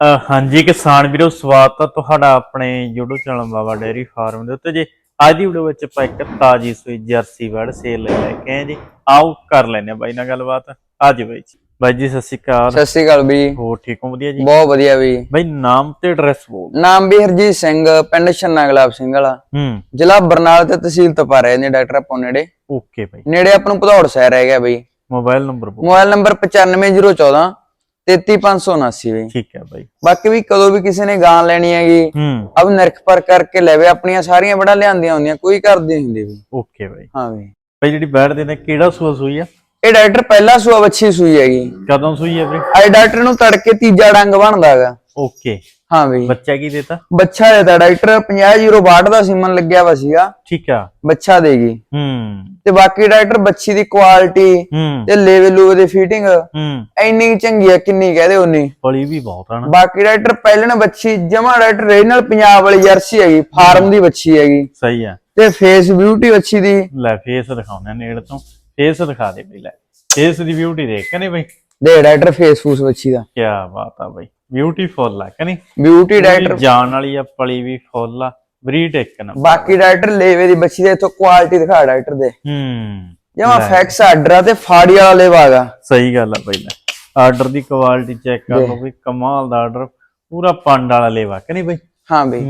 ਹਾਂਜੀ ਕਿਸਾਨ ਵੀਰੋ ਸਵਾਗਤ ਹੈ ਤੁਹਾਡਾ ਆਪਣੇ YouTube channel Baba dairy farm ਦੇ ਉੱਤੇ। ਜੀ ਅੱਜ ਦੀ ਵੀਡੀਓ ਵਿੱਚ ਆਪਾਂ ਇੱਕ ਤਾਜੀ ਸੂਈ ਜਰਸੀ ਵੜ ਸੇਲ ਲੈ ਕੇ ਆਏ ਜੀ। ਆਓ ਕਰ ਲੈਨੇ ਬਾਈ ਨਾਲ ਗੱਲਬਾਤ। ਅੱਜ ਬਾਈ ਜੀ ਬਾਈ ਜੀ ਸਤਿ ਸ਼੍ਰੀ ਅਕਾਲ। ਸਤਿ ਸ਼੍ਰੀ ਅਕਾਲ ਬਈ। ਹੋਰ ਠੀਕ ਹੋ? ਵਧੀਆ ਜੀ? ਬਹੁਤ ਵਧੀਆ ਬਈ। ਬਾਈ ਨਾਮ ਤੇ ਐਡਰੈਸ ਬੋਲ। ਨਾਮ ਵੀ ਹਰਜੀਤ ਸਿੰਘ ਪਿੰਡ ਛੰਨਾ ਗੁਲਾਬ ਸਿੰਘ ਵਾਲਾ। ਹੂੰ। ਜ਼ਿਲ੍ਹਾ ਬਰਨਾਲਾ ਤੇ ਤਹਿਸੀਲ ਤਪਾਰੇ ਨੇ ਡਾਕਟਰ ਆਪੋ ਨੇੜੇ। ਓਕੇ ਬਾਈ। ਨੇੜੇ ਆਪਾਂ ਨੂੰ ਭਦੌੜ ਸ਼ਹਿਰ ਰਹਿ ਗਿਆ ਬਈ। ਮੋਬਾਈਲ ਨੰਬਰ ਬੋਲ। ਮੋਬਾਈਲ ਨੰਬਰ 95014 33579 ਬਈ। ਠੀਕ ਹੈ ਬਾਈ। ਬਾਕੀ ਵੀ ਕਦੋਂ ਵੀ ਕਿਸੇ ਨੇ ਗਾਂ ਲੈਣੀ ਹੈਗੀ ਹੂੰ। ਅਬ ਨਿਰਖ ਪਰ ਕਰਕੇ ਲੈਵੇ ਆਪਣੀਆਂ ਸਾਰੀਆਂ ਬੜਾ ਲਿਆਂਦੀਆਂ ਹੁੰਦੀਆਂ ਕੋਈ ਕਰਦੀ ਹੁੰਦੀ ਬਈ। ਓਕੇ ਬਾਈ। ਹਾਂ ਬਈ। ਬਾਈ ਜਿਹੜੀ ਦੇ ਨੇ ਕਿਹੜਾ ਸੂਆ ਸੂਈ ਆ? ਇਹ ਡਾਕਟਰ ਪਹਿਲਾ ਸੂਆ ਬੱਚੀ ਸੂਈ ਹੈਗੀ। ਕਦੋਂ ਸੂਈ ਹੈ ਵੀਰੇ? ਅੱਜ ਡਾਕਟਰ ਨੂੰ ਤੜਕੇ ਤੀਜਾ ਡੰਗ ਬਣਦਾ ਹੈਗਾ। ਓਕੇ। ਹਾਂ ਬਈ। ਬੱਚਾ ਕੀ ਦੇਤਾ? ਬੱਚਾ ਦੇਤਾ ਡਾਕਟਰ 50062 ਦਾ ਸੀਮਨ ਲੱਗਿਆ ਵਾ ਸੀਗਾ। ਠੀਕ ਆ। ਬੱਚਾ ਦੇਗੀ ਹੂੰ। ਤੇ ਬਾਕੀ ਡਾਕਟਰ ਬੱਚੀ ਦੀ ਕੁਆਲਿਟੀ ਤੇ ਲੈਵਲ ਲੂਵੇ ਦੀ ਫਿਟਿੰਗ ਹੂੰ। ਇੰਨੀ ਚੰਗੀ ਹੈ ਕਿੰਨੀ ਕਹਦੇ ਉਨੀ ਪਲੀ ਵੀ ਬਹੁਤ ਆ ਨਾ। ਬਾਕੀ ਡਾਕਟਰ ਪਹਿਲਣ ਬੱਚੀ ਜਮਾ ਡਾਕਟਰ ਰੀਜਨਲ ਪੰਜਾਬ ਵਾਲੀ ਜਰਸੀ ਹੈਗੀ ਫਾਰਮ ਦੀ ਬੱਚੀ ਹੈਗੀ। ਸਹੀ ਆ। ਤੇ ਫੇਸ ਬਿਊਟੀ ਬੱਚੀ ਦੀ। ਲੈ ਫੇਸ ਦਿਖਾਉਣਾ ਨੇੜ ਤੋਂ। ਫੇਸ ਦਿਖਾ ਦੇ ਬਈ ਲੈ। ਫੇਸ ਦੀ ਬਿਊਟੀ ਦੇਖ ਕਨੇ ਬਈ? ਦੇ ਡਾਕਟਰ ਫੇਸ ਫੂਸ ਬੱਚੀ ਦਾ। ਕੀ ਬਾਤ ਆ ਬਈ। ਬਿਊਟੀਫੁਲ ਆ ਕਨੇ ਬਿਊਟੀ ਡਾਕਟਰ ਜਾਨ ਵਾਲੀ ਆ ਪਲੀ ਵੀ ਫੁੱਲ ਆ ਬਰੀਡ ਇੱਕ ਨੰਬਰ ਬਾਕੀ ਡਾਕਟਰ ਲੇਵੇ ਦੀ ਬੱਚੀ ਦੇ ਇਥੋਂ ਕੁਆਲਿਟੀ ਦਿਖਾ ਡਾਕਟਰ ਦੇ। ਹੂੰ। ਜਮਾ ਫੈਕਸ ਆਰਡਰ ਆ ਤੇ ਫਾੜੀ ਵਾਲਾ ਲੇਵਾ ਹੈਗਾ। ਸਹੀ ਗੱਲ ਆ ਬਈ ਲੈ। ਆਰਡਰ ਦੀ ਕੁਆਲਿਟੀ ਚੈੱਕ ਕਰ ਲਓ ਵੀ ਕਮਾਲ ਦਾ ਆਰਡਰ ਪੂਰਾ ਪੰਡ ਵਾਲਾ ਲੇਵਾ ਕਨੇ ਬਈ? ਹਾਂ ਬਈ।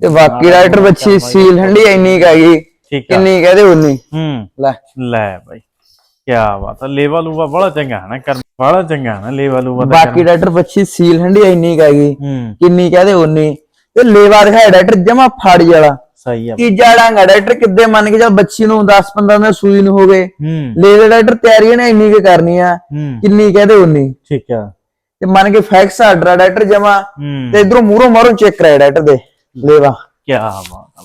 ਤੇ ਬਾਕੀ ਡਾਕਟਰ ਬੱਚੀ ਸੀਲ ਠੰਡੀ ਇੰਨੀ ਕੁ ਹੈਗੀ। ਠੀਕ ਆ। ਕਿੰਨੀ ਕਹਦੇ ਉਨੀ? ਹੂੰ। ਲੈ। ਲੈ ਬਈ ਕੀ ਬਾਤ ਆ ਲੇਵਾ ਲੂਵਾ ਬੜਾ ਚੰਗਾ ਹੈ ਨਾ ਕਰ ਬੜਾ ਚੰਗਾ ਹੈ ਨਾ ਲੇਵਾ ਲੂਵਾ ਬਾਕੀ ਡਾਕਟਰ ਬੱਚੀ ਸੀਲ ਠੰਡੀ ਇੰਨੀ ਕੁ ਹੈਗੀ ਹੂੰ। ਕਿੰਨੀ ਕਹਦੇ ਉਨੀ? ਤੇ ਲੇਵਾ ਦਿਖਾਇਆ ਡਾਕਟਰ ਜਮਾ ਫਾੜੀ ਵਾਲਾ। ਸਹੀ ਆ ਤੀਜਾ ਡਾਂਗਾ ਡਾਕਟਰ ਕਿੱਦੇ ਮੰਨ ਕੇ ਚੱਲ ਬੱਚੀ ਨੂੰ 10 15 ਦਿਨ ਸੂਈ ਨੂੰ ਹੋ। ਗਏ ਲੇਵੇ ਡਾਕਟਰ ਤਿਆਰੀ ਨੇ ਇੰਨੀ ਕੁ ਕਰਨੀ ਆ। ਕਿੰਨੀ ਕਹਦੇ ਉਨੀ? ਠੀਕ ਆ। ਤੇ ਮੰਨ ਕੇ ਫੈਕਸ ਆਰਡਰ ਡਾਕਟਰ ਜਮਾ। ਤੇ ਇਧਰੋਂ ਮੂਹਰੋਂ ਮਾਰੋਂ ਚੈੱਕ ਕਰਾਇਆ ਡਾਕਟਰ ਦੇ ਲੇਵਾ। ਕੀ ਬਾਤ ਆ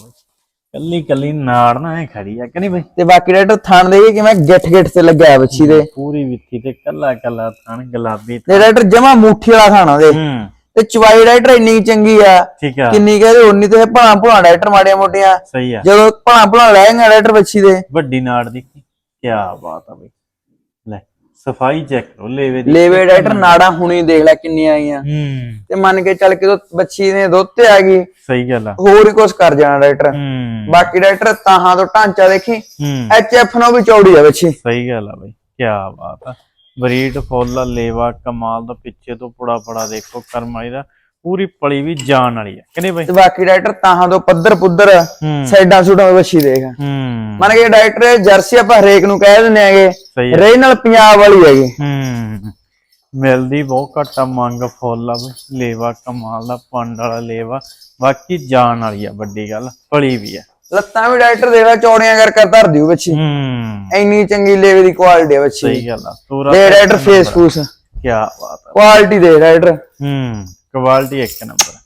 ਕੱਲੀ ਕੱਲੀ ਨਾੜ ਨਾ ਐ ਖੜੀ ਆ ਕਿ ਨਹੀਂ ਬਈ? ਤੇ ਬਾਕੀ ਡਾਕਟਰ ਥਣ ਦੇ ਕਿਵੇਂ ਗਿੱਠ ਗਿੱਠ ਤੇ ਲੱਗਿਆ ਬੱਚੀ ਦੇ। ਪੂਰੀ ਵਿੱਥੀ ਤੇ ਕੱਲਾ ਕੱਲਾ ਥਣ ਗੁਲਾਬੀ ਤੇ ਡਾਕਟਰ ਜਮਾ ਮੁੱਠੀ ਵਾਲਾ ਖਾਣਾ ਦੇ ਹੂੰ। ਤੇ ਚਵਾਈ ਡਾਕਟਰ ਇੰਨੀ ਚੰਗੀ ਆ। ਠੀਕ ਆ। ਕਿੰਨੀ ਕਹਦੇ ਉਨੀ ਤੇ ਭਣਾ ਭਣਾ ਡਾਕਟਰ ਮਾੜੀਆਂ ਮੋਟੀਆਂ। ਸਹੀ ਆ। ਜਦੋਂ ਭਣਾ ਭਣਾ ਲੈਣਗੇ ਡਾਕਟਰ ਬੱਚੀ ਦੇ। ਵੱਡੀ ਨਾੜ ਦੀ ਕੀ ਬਾਤ ਆ ਬਈ। ਸਫ਼ਾਈ ਚੈੱਕ ਕਰੋ ਲੇਵੇ ਦੀ ਲੇਵੇ ਡਾਕਟਰ ਨਾੜਾ ਹੁਣੀ ਦੇਖ ਲੈ ਕਿੰਨੀਆਂ ਆਈਆਂ। ਹੂੰ। ਤੇ ਮੰਨ ਕੇ ਚੱਲ ਕੇ ਬੱਚੀ ਨੇ ਦੁੱਧ ਤੇ ਆ ਗਈ ਸਹੀ ਗੱਲ ਆ। ਹੋਰ ਹੀ ਕੁਝ ਕਰ ਜਾਣਾ ਡਾਕਟਰ। ਹੂੰ। ਬਾਕੀ ਡਾਕਟਰ ਤਾਹਾਂ ਤੋਂ ਢਾਂਚਾ ਦੇਖੀ ਹੂੰ। ਐਚ ਐਫ ਨੂੰ ਵੀ ਚੌੜੀ ਆ ਬੱਚੀ। ਸਹੀ ਗੱਲ ਆ ਬਈ ਕੀ ਬਾਤ ਆ। ਬਰੀਡ ਫੁੱਲ ਲੇਵਾ ਕਮਾਲ ਦਾ ਪਿੱਛੇ ਤੋਂ ਪੁੜਾ ਪੁੜਾ ਦੇਖੋ ਕਰਮਾਈ ਦਾ। ਪੂਰੀ ਪਲੀ ਵੀ ਜਾਨ ਵਾਲੀ ਆ ਕਿਨੇ ਬਈ? ਤੇ ਬਾਕੀ ਡਾਕਟਰ ਤਾਹਾਂ ਤੋਂ ਪੱਧਰ ਪੁੱਧਰ ਹੂੰ। ਸਾਈਡਾਂ ਸੂਡਾਂ ਬੱਚੀ ਦੇਖ। ਹੂੰ। ਮੰਨ ਕੇ ਡਾਕਟਰ ਜਰਸੀ ਆਪਾਂ ਹਰੇਕ ਨੂੰ ਕਹਿ ਦਿੰਦੇ ਆਗੇ ਆ ਰੀਜਨਲ ਪੰਜਾਬ ਵਾਲੀ ਹੈਗੀ। ਹੂੰ। ਮਿਲਦੀ ਬਹੁਤ ਘੱਟ ਆ ਮੰਗ ਫੁੱਲ ਆ ਲੇਵਾ ਕਮਾਲ ਦਾ ਪੰਡ ਵਾਲਾ ਲੇਵਾ। ਬਾਕੀ ਜਾਨ ਵਾਲੀ ਆ ਵੱਡੀ ਗੱਲ। ਪਲੀ ਵੀ ਆ। ਲੱਤਾਂ ਵੀ ਡਾਕਟਰ ਦੇਖ ਲੈ ਚੌੜੀਆਂ ਕਰ ਕਰ ਧਰ ਦਿਓ ਬੱਚੀ ਹੂੰ। ਇੰਨੀ ਚੰਗੀ ਲੇਵੇ ਦੀ ਕੁਆਲਿਟੀ ਹੈ ਬੱਚੀ ਸਹੀ ਗੱਲ ਆ। ਪੂਰਾ ਦੇ ਡਾਕਟਰ ਫੇਸ ਫੂਸ ਕੀ ਬਾਤ ਆ। ਕੁਆਲਿਟੀ ਦੇ ਡਾਕਟਰ ਹੂੰ। ਕੁਆਲਿਟੀ ਇੱਕ ਨੰਬਰ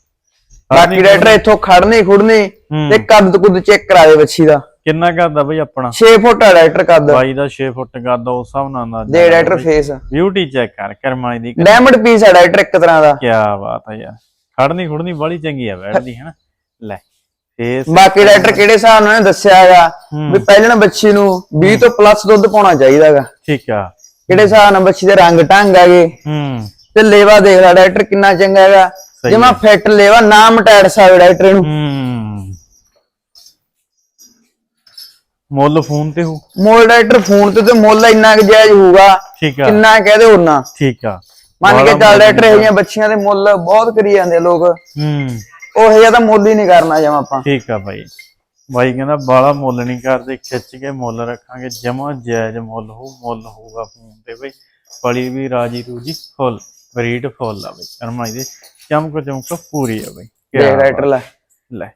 ਬਾਕੀ ਡਾਕਟਰ ਇੱਥੋਂ ਖੜਨੀ ਖੁੜਨੀ। ਤੇ ਕੱਦ ਕੁੱਦ ਚੈੱਕ ਕਰਾ ਦੇ ਬੱਚੀ ਦਾ। ਕਿੰਨਾ ਕਰਦਾ ਬਈ ਆਪਣਾ? 6 ਫੁੱਟ ਆ ਡਾਕਟਰ ਕੱਦ। ਬਾਈ ਦਾ 6 ਫੁੱਟ ਕਰਦਾ ਉਸ ਹਿਸਾਬ ਨਾਲ ਦਾ ਦੇ ਡਾਕਟਰ ਫੇਸ ਬਿਊਟੀ ਚੈੱਕ ਕਰ ਕਰਮਾਈ ਦੀ ਡਾਇਮੰਡ ਪੀਸ ਆ ਡਾਕਟਰ ਇੱਕ ਤਰ੍ਹਾਂ ਦਾ। ਕੀ ਬਾਤ ਆ ਯਾਰ। ਖੜਨੀ ਖੁੜਨੀ ਬੜੀ ਚੰਗੀ ਆ ਬੈਠਦੀ ਹੈ ਨਾ ਲੈ ਫੇਸ ਬਾਕੀ ਡਾਕਟਰ ਕਿਹੜੇ ਹਿਸਾਬ ਨਾਲ ਉਹਨੇ ਦੱਸਿਆ ਹੈਗਾ ਹੂੰ। ਵੀ ਪਹਿਲਾਂ ਬੱਚੀ ਨੂੰ 20 ਤੋਂ ਪਲੱਸ ਦੁੱਧ ਪਾਉਣਾ ਚਾਹੀਦਾ ਹੈਗਾ। ਠੀਕ ਆ। ਕਿਹੜੇ ਹਿਸਾਬ ਨਾਲ ਬੱਚੀ ਦੇ ਰੰਗ ਢੰਗ ਹੈਗੇ। ਹੂੰ। ਤੇ ਲੇਵਾ ਦੇਖ ਲੈ ਡਾਕਟਰ ਕਿੰਨਾ ਚੰਗਾ ਹੈਗਾ। ਜਮਾ ਫਿੱਟ ਲੇਵਾ ਨਾਮ ਟੈਡ ਸਾਵੇ ਡਾਕਟਰ ਨੂੰ। ਹੂੰ। ਮੁੱਲ ਫੋਨ ਤੇ ਹੋ ਮੁੱਲ ਡਾਕਟਰ ਫੋਨ ਤੇ ਤੇ ਮੁੱਲ ਇੰਨਾ ਕੁ ਜਾਇਜ਼ ਹੋਊਗਾ। ਠੀਕ ਆ। ਕਿੰਨਾ ਕਹਦੇ ਉਹਨਾਂ ਠੀਕ ਆ। ਮੰਨ ਕੇ ਚੱਲ ਡਾਕਟਰ ਇਹ ਜਿਹੀਆਂ ਬੱਚੀਆਂ ਦੇ ਮੁੱਲ ਬਹੁਤ ਕਰੀ ਜਾਂਦੇ ਲੋਕ। ਹੂੰ। ਉਹ ਜਿਹਾ ਤਾਂ ਮੁੱਲ ਹੀ ਨਹੀਂ ਕਰਨਾ ਜਮ ਆਪਾਂ। ਠੀਕ ਆ ਬਾਈ। ਬਾਈ ਕਹਿੰਦਾ ਬਾਲਾ ਮੁੱਲ ਨਹੀਂ ਕਰਦੇ ਖਿੱਚ ਕੇ ਮੁੱਲ ਰੱਖਾਂਗੇ। ਜਮਾ ਜਾਇਜ਼ ਮੁੱਲ ਹੋ ਮੁੱਲ ਹੋਊਗਾ ਫੋਨ ਤੇ ਬਈ। ਪਲੀ ਵੀ ਰਾਜੀ ਰੂਜੀ ਫੁੱਲ। ਬਰੀਡ ਫੁੱਲ ਆ ਬਈ। ਕਰਮਾਈ ਦੇ ਚਮਕ ਚਮਕ ਪੂਰੀ ਆ ਬਈ। ਦੇਖ ਡਾਕਟਰ ਲੈ। ਲੈ।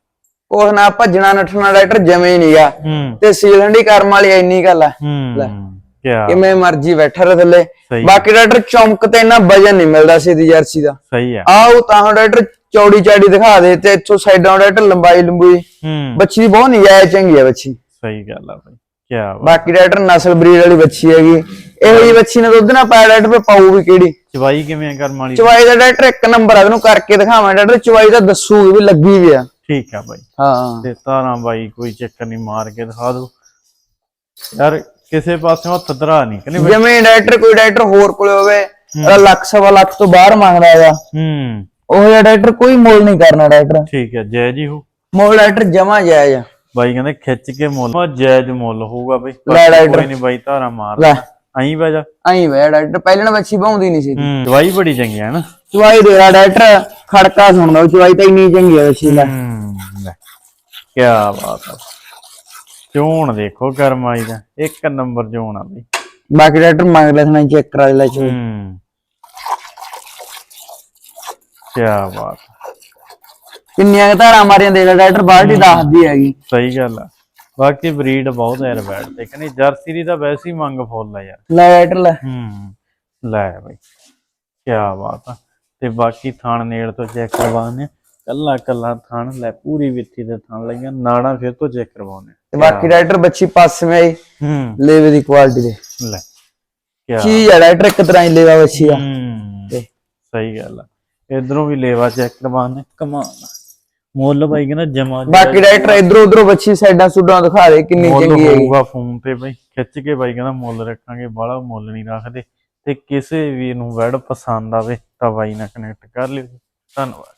ਕੋਹ ਨਾ ਭੱਜਣਾ ਨੱਠਣਾ ਡਾਕਟਰ ਜਮੇ ਹੀ ਨਹੀਂਗਾ। ਤੇ ਸੀਲ ਹੰਡੀ ਕਰਮ ਵਾਲੀ ਇੰਨੀ ਗੱਲ ਆ। ਕਿਆ ਕਿਵੇਂ ਮਰਜ਼ੀ ਬੈਠਾ ਰਹੇ ਥੱਲੇ। ਬਾਕੀ ਡਾਕਟਰ ਚੌਂਕ ਤੇ ਇੰਨਾ ਵਜਨ ਨਹੀਂ ਮਿਲਦਾ ਸੀ ਦੀ ਜਰਸੀ ਦਾ। ਸਹੀ ਆ। ਆਓ ਤਾਂ ਡਾਕਟਰ ਚੌੜੀ ਚਾੜੀ ਦਿਖਾ ਦੇ ਤੇ ਇੱਥੋਂ ਸਾਈਡਾਂ ਡਾਕਟਰ ਲੰਬਾਈ ਲੰਬੂਈ। ਬੱਚੀ ਦੀ ਬਹੁਤ ਨਜਾਇਜ਼ ਚੰਗੀ ਆ ਬੱਚੀ। ਸਹੀ ਗੱਲ ਆ ਬਈ। ਵਾ ਬਾਕੀ ਡਾਕਟਰ ਨਸਲ ਬਰੀਡ ਵਾਲੀ ਬੱਚੀ ਹੈਗੀ। ਇਹੋ ਜਿਹੀ ਬੱਚੀ ਨੇ ਦੁੱਧ ਨਾ ਪਾਇਆ ਫੇ ਪਾਊ ਵੀ ਕਿਹੜੀ? ਚਵਾਈ ਕਿਵੇਂ ਆ ਕਰਮ ਵਾਲੀ ਚਵਾਈ ਦਾ ਡਾਕਟਰ ਇੱਕ ਨੰਬਰ ਆ ਇਹਨੂੰ ਕਰਕੇ ਦਿਖਾਵਾਂ ਡਾਕਟਰ ਚਵਾਈ ਦਾ ਦੱਸੂਗੀ ਵੀ ਲੱਗੀ ਵੀ ਆ। ਠੀਕ ਆ ਬਾਈ। ਹਾਂ। ਤੇ ਤਾਰਾਂ ਬਾਈ ਕੋਈ ਚੱਕਰ ਨਹੀਂ ਮਾਰ ਕੇ ਦਿਖਾ ਦੋ ਯਾਰ ਕਿਸੇ ਪਾਸੇ ਹੱਥ ਧਰਾ ਨਹੀਂ ਕਿ ਨਹੀਂ ਬਈ? ਜਿਵੇਂ ਡਾਕਟਰ ਕੋਈ ਡਾਕਟਰ ਹੋਰ ਕੋਲੇ ਹੋਵੇ ਲੱਖ ਸਵਾ ਲੱਖ ਤੋਂ ਬਾਹਰ ਮੰਗਦਾ ਹੈਗਾ। ਹੂੰ। ਉਹ ਡਾਕਟਰ ਕੋਈ ਮੁੱਲ ਨਹੀਂ ਕਰਨਾ ਡਾਕਟਰ। ਠੀਕ ਹੈ ਜੈ ਜੀ ਹੋ ਮੁੱਲ ਡਾਕਟਰ ਜਮਾ ਜਾਇਜ਼ ਆ। ਬਾਈ ਕਹਿੰਦੇ ਖਿੱਚ ਕੇ ਮੁੱਲ ਜਾਇਜ਼ ਮੁੱਲ ਹੋਊਗਾ ਬਈ। ਕੋਈ ਨਹੀਂ ਬਾਈ ਧਾਰਾ ਮਾਰ ਲੈ। ਅਹੀਂ ਬਜਾ ਐਂ ਵੇ ਡਾਕਟਰ ਪਹਿਲਾਂ ਬੱਚੀ ਬਾਉਂਦੀ ਨਹੀਂ ਸੀ ਹੂੰ ਦਵਾਈ ਬੜੀ ਚੰਗੀ ਹੈ ਨਾ। ਚੁਆਈ ਦੇ ਆ ਡਾਕਟਰ ਖੜਕਾ ਸੁਣਦਾ ਉਹ ਚੁਆਈ ਤਾਂ ਇੰਨੀ ਚੰਗੀ ਆ ਬੱਚੀ ਲੈ ਹੂੰ ਲੈ ਕੀ ਬਾਤ ਆ। ਚੋਣ ਦੇਖੋ ਕਰਮਾਈ ਦਾ ਇੱਕ ਨੰਬਰ ਚੋਣ ਆ ਬਈ। ਬਾਕੀ ਡਾਕਟਰ ਮੰਗ ਲੈ ਸੁਣਾ ਚੈੱਕ ਕਰਾ ਲੈ ਹੂੰ। ਕੀ ਬਾਤ। ਕਿੰਨੀਆਂ ਧਾਰਾਂ ਮਾਰੀਆਂ ਦੇਖ ਲੈ ਡਾਕਟਰ ਬਾਲਟੀ ਦੱਸਦੀ ਹੈਗੀ। ਸਹੀ ਗੱਲ ਆ। ਬਾਕੀ ਬਰੀਡ ਬਹੁਤ ਹੈ ਰਬੈਟ ਤੇ ਕਹਿੰਦੀ ਜਰਸੀ ਦੀ ਤਾਂ ਵੈਸੇ ਹੀ ਮੰਗ ਫੁੱਲ ਆ ਯਾਰ। ਲੈ ਡਾਕਟਰ ਲੈ। ਹੂੰ ਲੈ ਬਈ ਕੀ ਬਾਤ ਆ। ਤੇ ਬਾਕੀ ਥਣ ਨੇੜ ਤੋਂ ਚੈੱਕ ਕਰਵਾਉਂਦੇ ਆ। ਕੱਲਾ ਕੱਲਾ ਥਣ ਲੈ ਪੂਰੀ ਵਿੱਥੀ ਦੇ ਥਣ ਲਈਆਂ ਨਾੜਾਂ ਫਿਰ ਤੋਂ ਚੈੱਕ ਕਰਵਾਉਂਦੇ ਆ। ਤੇ ਬਾਕੀ ਡਾਕਟਰ ਬੱਚੀ ਪਾਸ ਆਈ ਹੂੰ। ਲੇਵੇ ਦੀ ਕੁਆਲਿਟੀ ਦੇ। ਲੈ ਕੀ ਆ ਡਾਕਟਰ ਇੱਕ ਤਰ੍ਹਾਂ ਹੀ ਲੇਵਾ ਬੱਚੀ ਆ। ਹੂੰ ਸਹੀ ਗੱਲ ਆ। ਇਧਰੋਂ ਵੀ ਲੇਵਾ ਚੈੱਕ ਕਰਵਾਉਂਦੇ ਕਮਾਲ। ਮੁੱਲ ਬਾਈ ਕਹਿੰਦਾ ਜਮਾ ਬਾਕੀ ਡਾਕਟਰ ਇਧਰੋਂ ਉਧਰੋਂ ਬੱਚੀ ਸਾਈਡਾਂ ਸੁੱਡਾਂ ਦਿਖਾ ਦੇ ਕਿੰਨੀ ਚੰਗੀ ਹੈਗੀ। ਹੋਊਗਾ ਫੋਨ ਤੇ ਬਈ। ਖਿੱਚ ਕੇ ਬਾਈ ਕਹਿੰਦਾ ਮੁੱਲ ਰੱਖਾਂਗੇ ਬਾਹਲਾ ਮੁੱਲ ਨਹੀਂ ਰੱਖਦੇ। ਤੇ ਕਿਸੇ ਵੀ ਨੂੰ ਵੈਡ ਪਸੰਦ ਆਵੇ ਤਾਂ ਬਾਈ ਨਾਲ ਕਨੈਕਟ ਕਰ ਲਿਓ। ਧੰਨਵਾਦ।